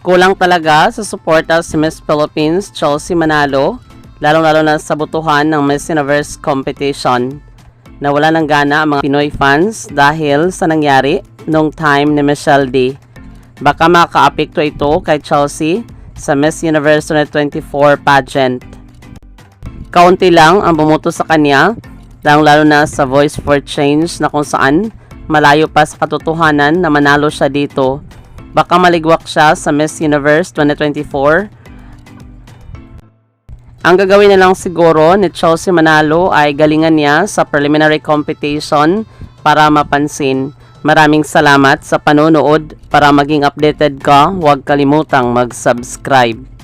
Kulang talaga sa suporta si Miss Philippines Chelsea Manalo, lalong-lalo na sa butuhan ng Miss Universe competition. Nawala ng gana ang mga Pinoy fans dahil sa nangyari nung time ni Michelle D. Baka makaapekto ito kay Chelsea sa Miss Universe 2024 pageant. Kaunti lang ang bumuto sa kanya, lalong-lalo na sa Voice for Change na kung saan malayo pa sa katotohanan na manalo siya dito. Baka maligwak siya sa Miss Universe 2024. Ang gagawin na lang siguro ni Chelsea Manalo ay galingan niya sa preliminary competition para mapansin. Maraming salamat sa panonood. Para maging updated ka, huwag kalimutang mag-subscribe.